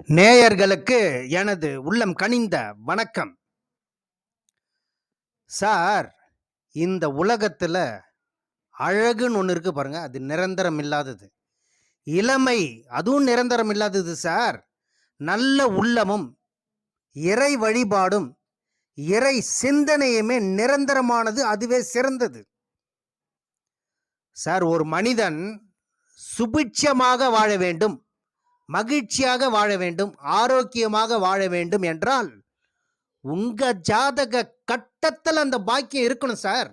நேயர்களுக்கு எனது உள்ளம் கனிந்த வணக்கம். சார் இந்த உலகத்துல அழகுன்னு ஒன்று இருக்கு பாருங்க அது நிரந்தரம் இல்லாதது. இளமை அதுவும் நிரந்தரம் இல்லாதது சார். நல்ல உள்ளமும் இறை வழிபாடும் இறை சிந்தனையுமே நிரந்தரமானது அதுவே சிறந்தது. சார் ஒரு மனிதன் சுபிட்சமாக வாழ வேண்டும். மகிழ்ச்சியாக வாழ வேண்டும் ஆரோக்கியமாக வாழ வேண்டும் என்றால் உங்க ஜாதக கட்டத்தில் அந்த பாக்கியம் இருக்கணும் சார்.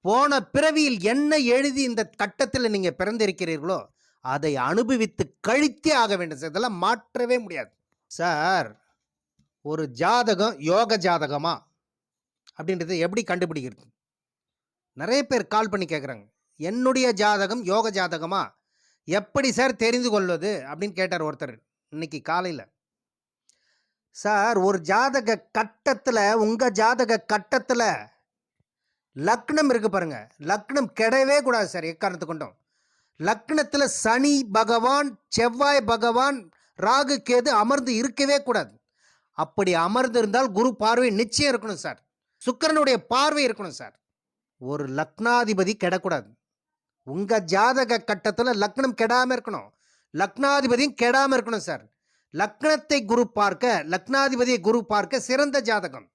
போன பிறவியில் என்ன எழுதி இந்த கட்டத்தில் நீங்க பிறந்திருக்கிறீர்களோ அதை அனுபவித்து கழித்தே ஆக வேண்டும் சார். இதெல்லாம் மாற்றவே முடியாது. சார் ஒரு ஜாதகம் யோக ஜாதகமா? அப்படின்றத எப்படி கண்டுபிடிக்கிறது? நிறைய பேர் கால் பண்ணி கேட்குறாங்க என்னுடைய ஜாதகம் யோக ஜாதகமா? எப்படி சார் தெரிந்து கொள்வது? அப்படின்னு கேட்டார் ஒருத்தர் இன்னைக்கு காலையில். சார் ஒரு ஜாதக கட்டத்தில் உங்கள் ஜாதக கட்டத்தில் லக்னம் இருக்கு பாருங்கள் லக்னம் கிடையவே கூடாது சார் எக்காரணத்து கொண்டும். லக்னத்தில் சனி பகவான் செவ்வாய் பகவான் ராகு கேது அமர்ந்து இருக்கவே கூடாது. அப்படி அமர்ந்து இருந்தால் குரு பார்வை நிச்சயம் இருக்கணும் சார். சுக்கிரனுடைய பார்வை இருக்கணும் சார். ஒரு லக்னாதிபதி கெடக்கூடாது. உங்க ஜாதக கட்டத்தில் லக்னம் கெடாம இருக்கணும். லக்னாதிபதியும் கெடாம இருக்கணும் சார். லக்னத்தை குரு பார்க்க லக்னாதிபதியை குரு பார்க்க சிறந்த ஜாதகம்.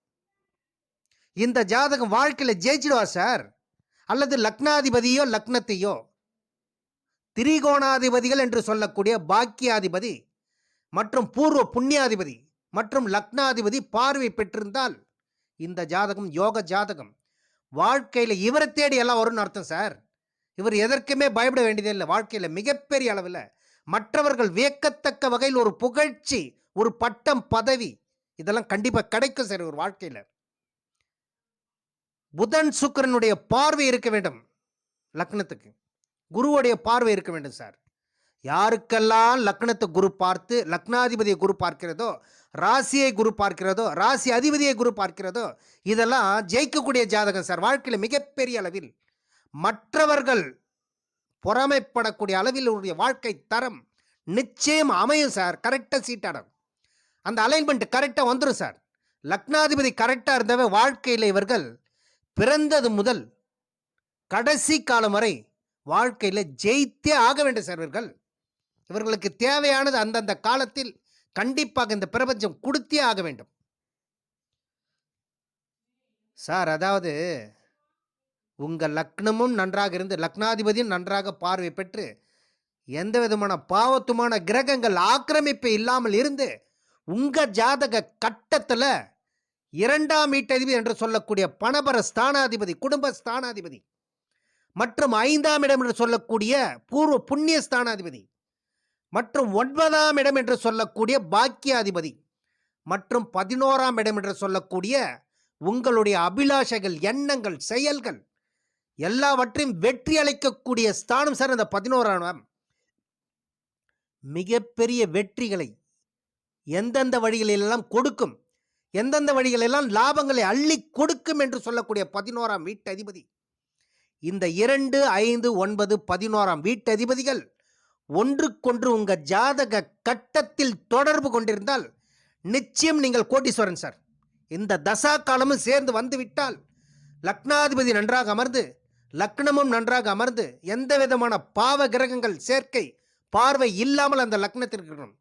இந்த ஜாதகம் வாழ்க்கையில் ஜெயிச்சிடுவா சார்? அல்லது லக்னாதிபதியோ லக்னத்தையோ? திரிகோணாதிபதிகள் என்று சொல்லக்கூடிய பாக்கியாதிபதி மற்றும் பூர்வ புண்ணியாதிபதி மற்றும் லக்னாதிபதி பார்வை பெற்றிருந்தால் இந்த ஜாதகம் யோக ஜாதகம். வாழ்க்கையில் இவரை தேடி எல்லாம் வரும்னு அர்த்தம் சார். இவர் எதற்குமே பயப்பட வேண்டியதே இல்லை. வாழ்க்கையில் மிகப்பெரிய அளவில் மற்றவர்கள் வியக்கத்தக்க வகையில் ஒரு புகழ்ச்சி ஒரு பட்டம் பதவி இதெல்லாம் கண்டிப்பாக கிடைக்கும் சார் ஒரு வாழ்க்கையில். புதன் சுக்கிரனுடைய பார்வை இருக்க வேண்டும். லக்னத்துக்கு. குருவுடைய பார்வை இருக்க வேண்டும் சார். யாருக்கெல்லாம் லக்னத்தை குரு பார்த்து லக்னாதிபதியை குரு பார்க்கிறதோ ராசியை குரு பார்க்கிறதோ ராசி அதிபதியை குரு பார்க்கிறதோ இதெல்லாம் ஜெயிக்கக்கூடிய ஜாதகம் சார். வாழ்க்கையில் மிகப்பெரிய அளவில் மற்றவர்கள் பொறாமைப்படக்கூடிய அளவில் உடைய வாழ்க்கை தரம் நிச்சயம் அமையும் சார் கரெக்டாக சீட்டாடும் அந்த அலைன்மெண்ட் கரெக்டாக வந்துடும் சார் லக்னாதிபதி கரெக்டாக இருந்தவ வாழ்க்கையில் இவர்கள் பிறந்தது முதல் கடைசி காலம் வரை வாழ்க்கையில் ஜெயித்தே ஆக வேண்டும் சார் இவர்கள். இவர்களுக்கு தேவையானது அந்தந்த காலத்தில் கண்டிப்பாக இந்த பிரபஞ்சம் கொடுத்தே ஆக வேண்டும். சார் அதாவது உங்கள் லக்னமும் நன்றாக இருந்து லக்னாதிபதியும் நன்றாக பார்வை பெற்று எந்த விதமான பாவத்துமான கிரகங்கள் ஆக்கிரமிப்பு இல்லாமல் இருந்து உங்கள் ஜாதக கட்டத்தில் இரண்டாம் வீட்டதிபதி என்று சொல்லக்கூடிய பணபர ஸ்தானாதிபதி குடும்ப ஸ்தானாதிபதி மற்றும் ஐந்தாம் இடம் என்று சொல்லக்கூடிய பூர்வ புண்ணிய ஸ்தானாதிபதி மற்றும் ஒன்பதாம் இடம் என்று சொல்லக்கூடிய பாக்கியாதிபதி மற்றும் பதினோராம் இடம் என்று சொல்லக்கூடிய உங்களுடைய அபிலாஷைகள் எண்ணங்கள் செயல்கள் எல்லாவற்றையும் வெற்றி அளிக்கக்கூடிய ஸ்தானம் சார் அந்த பதினோராம் மிகப்பெரிய வெற்றிகளை எந்தெந்த வழிகளிலெல்லாம் கொடுக்கும் எந்தெந்த வழிகளெல்லாம் லாபங்களை அள்ளி கொடுக்கும் என்று சொல்லக்கூடிய பதினோராம் வீட்டதிபதி. இந்த இரண்டு ஐந்து ஒன்பது பதினோராம் வீட்டதிபதிகள் ஒன்றுக்கொன்று உங்கள் ஜாதக கட்டத்தில் தொடர்பு கொண்டிருந்தால் நிச்சயம் நீங்கள் கோட்டீஸ்வரன் சார். இந்த தசா காலமும் சேர்ந்து வந்துவிட்டால் லக்னாதிபதி நன்றாக அமர்ந்து லக்னமும் நன்றாக அமர்ந்து எந்த விதமான பாவ கிரகங்கள் சேர்க்கை பார்வை இல்லாமல் அந்த லக்னத்திற்கு இருக்கணும்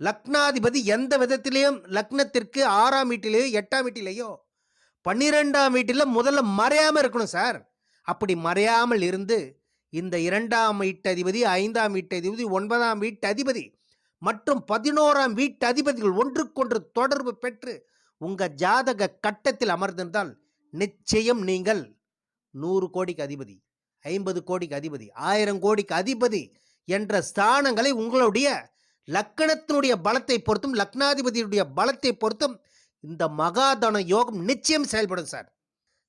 லக்னாதிபதி எந்த விதத்திலேயும் லக்னத்திற்கு ஆறாம் வீட்டிலேயோ எட்டாம் வீட்டிலேயோ பன்னிரெண்டாம் வீட்டில் முதல்ல மறையாமல் இருக்கணும் சார். அப்படி மறையாமல் இருந்து இந்த இரண்டாம் வீட்டதிபதி ஐந்தாம் வீட்டதிபதி ஒன்பதாம் வீட்டதிபதி மற்றும் பதினோராம் வீட்டதிபதிகள் ஒன்றுக்கொன்று தொடர்பு பெற்று உங்கள் ஜாதக கட்டத்தில் அமர்ந்திருந்தால் நிச்சயம் நீங்கள் நூறு கோடிக்கு அதிபதி ஐம்பது கோடிக்கு அதிபதி ஆயிரம் கோடிக்கு அதிபதி என்ற ஸ்தானங்களை உங்களுடைய லக்கணத்தினுடைய பலத்தை பொறுத்தும் லக்னாதிபதியுடைய பலத்தை பொறுத்தும் இந்த மகாதன யோகம் நிச்சயம் செயல்படும் சார்.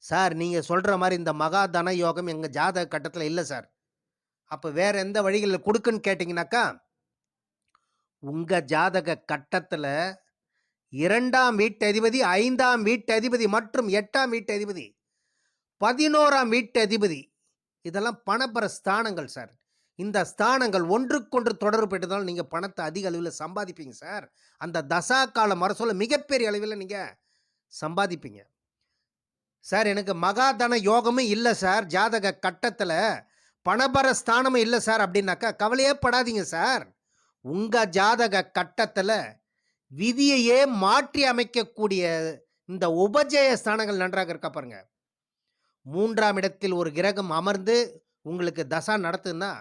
சார் நீங்கள் சொல்கிற மாதிரி இந்த மகாதன யோகம் எங்கள் ஜாதக கட்டத்தில் இல்லை சார். அப்போ வேற எந்த வழிகளில் கொடுக்குன்னு கேட்டிங்கனாக்கா உங்கள் ஜாதக கட்டத்தில் இரண்டாம் வீட்டதிபதி ஐந்தாம் வீட்டதிபதி மற்றும் எட்டாம் வீட்டதிபதி பதினோராம் வீட்டதிபதி. இதெல்லாம் பணபர ஸ்தானங்கள் சார். இந்த ஸ்தானங்கள் ஒன்றுக்கொன்று பெற்றதால் நீங்கள் பணத்தை அதிக அளவில் சம்பாதிப்பீங்க சார். அந்த தசா கால மரசோல மிகப்பெரிய அளவில் நீங்கள் சம்பாதிப்பீங்க. சார் எனக்கு மகாதன யோகமும் இல்லை சார். ஜாதக கட்டத்தில் பணபர ஸ்தானமும் இல்லை சார் அப்படின்னாக்கா கவலையே படாதீங்க சார். உங்கள் ஜாதக கட்டத்தில் விதியையே மாற்றி அமைக்கக்கூடிய இந்த உபஜய ஸ்தானங்கள் நன்றாக இருக்கா பாருங்கள் மூன்றாம் இடத்தில் ஒரு கிரகம் அமர்ந்து உங்களுக்கு தசா நடத்துன்னா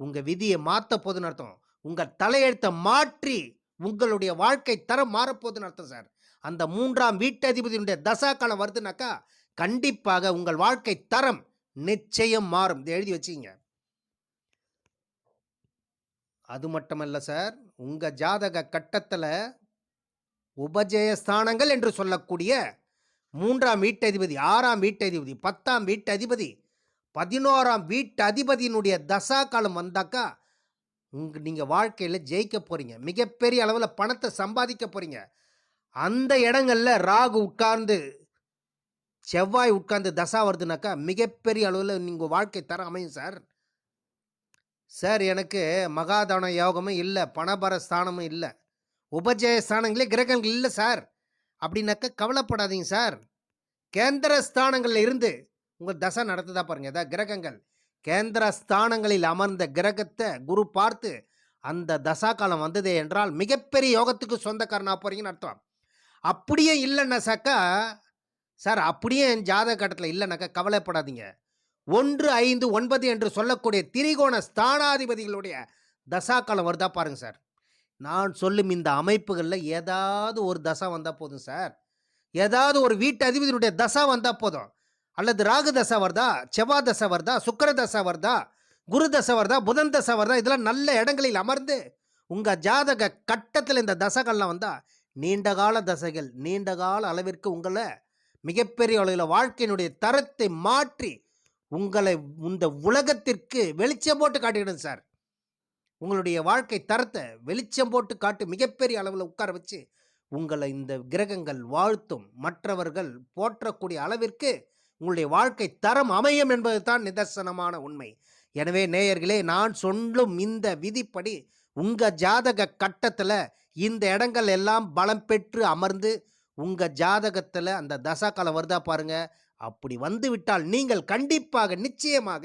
உங்கள் விதியை மாற்ற போதுன்னு அர்த்தம். உங்கள் தலையெழுத்தை மாற்றி உங்களுடைய வாழ்க்கை தரம் மாறப்போகுதுன்னு அர்த்தம் சார். அந்த மூன்றாம் வீட்டதிபதியினுடைய தசா காலம் வருதுனாக்கா கண்டிப்பாக உங்கள் வாழ்க்கை தரம் நிச்சயம் மாறும். இதை எழுதி வச்சிங்க அது மட்டுமல்ல சார் உங்கள் ஜாதக கட்டத்தில் உபஜயஸ்தானங்கள் என்று சொல்லக்கூடிய மூன்றாம் வீட்டதிபதி ஆறாம் வீட்டதிபதி பத்தாம் வீட்டதிபதி பதினோராம் வீட்டு அதிபதியினுடைய தசா காலம் வந்தாக்கா உங்க நீங்கள் வாழ்க்கையில் ஜெயிக்க போகிறீங்க மிகப்பெரிய அளவில் பணத்தை சம்பாதிக்க போகிறீங்க அந்த இடங்களில் ராகு உட்கார்ந்து செவ்வாய் உட்கார்ந்து தசா வருதுனாக்கா மிகப்பெரிய அளவில் நீங்கள் வாழ்க்கை தர அமையும் சார். சார் எனக்கு மகாதான யோகமும் இல்லை பணபர ஸ்தானமும் இல்லை. உபஜய ஸ்தானங்களே கிரகங்கள் இல்லை சார். அப்படின்னாக்க கவலைப்படாதீங்க சார். கேந்திர ஸ்தானங்களில் இருந்து உங்கள் தசை நடத்துதா பாருங்க ஏதாவது கிரகங்கள். கேந்திர ஸ்தானங்களில் அமர்ந்த கிரகத்தை குரு பார்த்து அந்த தசா காலம் வந்ததே என்றால் மிகப்பெரிய யோகத்துக்கு சொந்தக்காரனாக போகிறீங்கன்னு அர்த்தம். அப்படியே இல்லைன்னாக்கா சார் அப்படியே என் ஜாதக கட்டத்தில் இல்லைனாக்கா கவலைப்படாதீங்க. ஒன்று ஐந்து ஒன்பது என்று சொல்லக்கூடிய திரிகோண ஸ்தானாதிபதிகளுடைய தசா காலம் வருதா பாருங்க சார். நான் சொல்லும் இந்த அமைப்புகளில் ஏதாவது ஒரு தசை வந்தால் போதும் சார். ஏதாவது ஒரு வீட்டு அதிபதியினுடைய தசா வந்தால் போதும். அல்லது ராகு தசை வருதா செவ்வாய் தசை வருதா சுக்கர தசை வருதா குரு தசை வருதா புதன் தசை வருதா இதெல்லாம் நல்ல இடங்களில் அமர்ந்து உங்கள் ஜாதக கட்டத்தில் இந்த தசைகள்லாம் வந்தால் நீண்ட கால தசைகள் நீண்ட கால அளவிற்கு உங்களை மிகப்பெரிய அளவில் வாழ்க்கையினுடைய தரத்தை மாற்றி உங்களை இந்த உலகத்திற்கு வெளிச்சம் போட்டு காட்டிடும் சார். உங்களுடைய வாழ்க்கை தரத்தை வெளிச்சம் போட்டு காட்டு மிகப்பெரிய அளவில் உட்கார வச்சு உங்களை இந்த கிரகங்கள் வாழ்த்தும். மற்றவர்கள் போற்றக்கூடிய அளவிற்கு உங்களுடைய வாழ்க்கை தரம் அமையும் என்பது தான் நிதர்சனமான உண்மை. எனவே நேயர்களே நான் சொல்லும் இந்த விதிப்படி உங்கள் ஜாதக கட்டத்தில் இந்த இடங்கள் எல்லாம் பலம் பெற்று அமர்ந்து உங்கள் ஜாதகத்தில் அந்த தசாக்காலம் வருதா பாருங்க. அப்படி வந்து விட்டால் நீங்கள் கண்டிப்பாக நிச்சயமாக